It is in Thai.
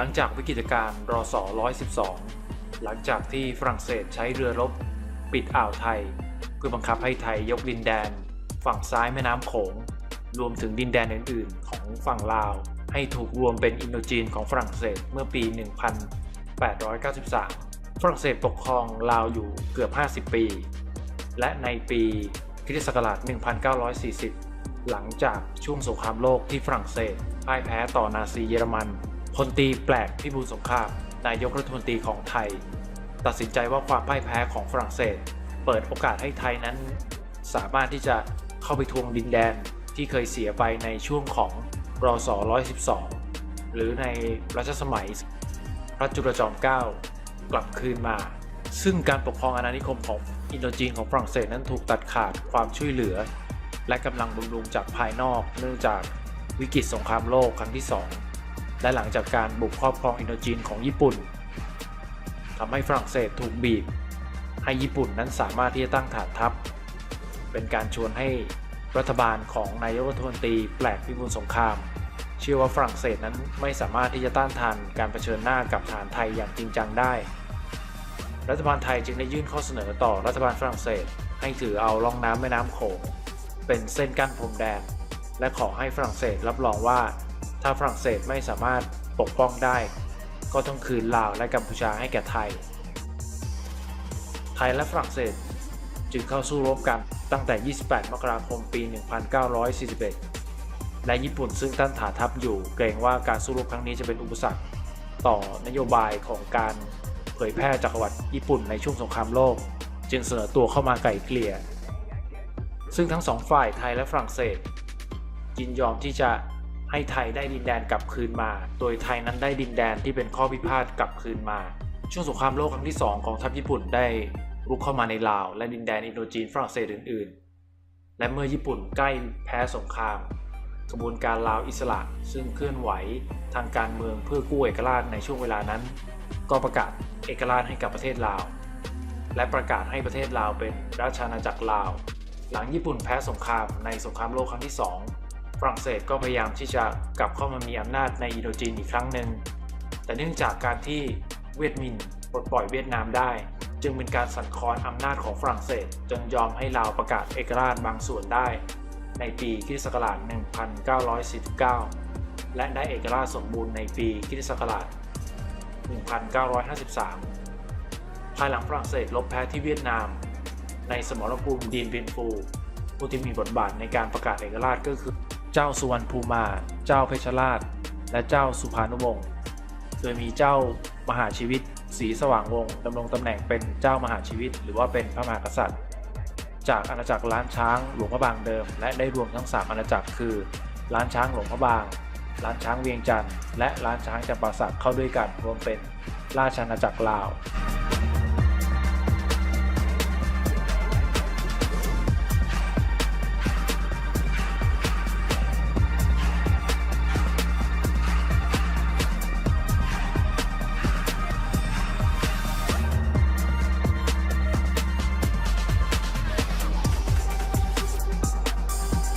หลังจากวิกฤตการณ์รอสอ112 หลังจากที่ฝรั่งเศสใช้เรือรบ ปิดอ่าวไทย เพื่อบังคับให้ไทยยกดินแดน ฝั่งซ้ายแม่น้ำโขง รวมถึงดินแดนอื่น ๆ ของฝั่งลาว ให้ถูกรวมเป็นอินโดจีนของฝรั่งเศสเมื่อปี 1893 ฝรั่งเศสปกครองลาวอยู่เกือบ 50 ปี และในปีคริสตศักราช 1940 หลังจากช่วงสงครามโลกที่ฝรั่งเศสพ่ายแพ้ต่อนาซีเยอรมัน พลตีแปลกพิบูลสงคราม นายกรัฐมนตรีของไทย ตัดสินใจว่าความพ่ายแพ้ของฝรั่งเศส เปิดโอกาสให้ไทยนั้น สามารถที่จะเข้าไปทวงดินแดนที่เคยเสียไปในช่วงของรอสอ112 หรือในรัชสมัย พระจุลจอมเกล้ากลับคืนมา ซึ่งการปกครองอาณานิคมของอินโดจีนของฝรั่งเศสนั้นถูกตัดขาดความช่วยเหลือ และกำลังบำรุงจากภายนอกเนื่องจากวิกฤตสงครามโลกครั้งที่2 และหลังจากการบุกครอบครองอินโดจีนของญี่ปุ่นทำให้ฝรั่งเศสถูกบีบ ให้ญี่ปุ่นนั้นสามารถที่จะตั้งฐานทัพ เป็นการชวนให้รัฐบาลของนายกรัฐมนตรีแปลกพิบูลสงคราม เชื่อว่าฝรั่งเศสนั้นไม่สามารถที่จะต้านทานการเผชิญหน้ากับฐานไทยอย่างจริงจังได้ รัฐบาลไทยจึงได้ยื่นข้อเสนอต่อรัฐบาลฝรั่งเศส ให้ถือเอาล่องน้ำแม่น้ำโขงเป็นเส้นกั้นพรมแดน และขอให้ฝรั่งเศสรับรองว่า ถ้าฝรั่งเศสไม่สามารถปกป้องได้ ก็ต้องคืนลาวและกัมพูชาให้แก่ไทย ไทยและฝรั่งเศสจึงเข้าสู้รบกันตั้งแต่ 28 มกราคม ปี 1941 และญี่ปุ่นซึ่งตั้งฐานทัพอยู่เกรงว่าการสู้รบครั้งนี้จะเป็นอุปสรรค ต่อนโยบายของการเผยแพร่จักรวรรดิญี่ปุ่นในช่วงสงครามโลก จึงเสนอตัวเข้ามาไกล่เกลี่ย ซึ่งทั้งสองฝ่ายไทยและฝรั่งเศสยินยอมที่จะ ให้ไทยได้ดินแดนกลับคืนมา โดยไทยนั้นได้ดินแดนที่เป็นข้อพิพาทกลับคืนมา ช่วงสงครามโลกครั้งที่ 2 ของทัพญี่ปุ่นได้รุกเข้ามาในลาว และดินแดนอินโดจีนฝรั่งเศสอื่น ๆ และเมื่อญี่ปุ่นใกล้แพ้สงครามกระบวนการลาวอิสระซึ่งเคลื่อนไหวทางการเมืองเพื่อกู้เอกราชในช่วงเวลานั้น ก็ประกาศเอกราชให้กับประเทศลาว และประกาศให้ประเทศลาวเป็นราชอาณาจักรลาว หลังญี่ปุ่นแพ้สงครามในสงครามโลกครั้งที่ 2 ฝรั่งเศสก็พยายามที่จะกลับเข้ามามีอำนาจในอินโดจีนอีกครั้งหนึ่ง แต่เนื่องจากการที่เวียดมินปลดปล่อยเวียดนามได้ จึงเป็นการสั่นคลอนอำนาจของฝรั่งเศส จนยอมให้ลาวประกาศเอกราชบางส่วนได้ ในปีคศ1949 และได้เอกราชสมบูรณ์ในปีคศ1953 ภายหลังฝรั่งเศสลบแพ้ที่เวียดนาม ในสมรภูมิดีนเบียนฟูผู้ที่มีบทบาทในการประกาศเอกราชก็คือ เจ้าสุวรรณภูมา เจ้าเพชรราช และเจ้าสุภานุวงศ์ โดยมีเจ้ามหาชีวิตศรีสว่างวงศ์ดำรงตำแหน่งเป็นเจ้ามหาชีวิต หรือว่าเป็นพระมหากษัตริย์ จากอาณาจักรล้านช้างหลวงพระบางเดิม และได้รวมทั้ง 3 อาณาจักรคือ ล้านช้างหลวงพระบาง ล้านช้างเวียงจันทร์ และล้านช้างจำปาสักเข้าด้วยกันรวมเป็นราชอาณาจักรลาว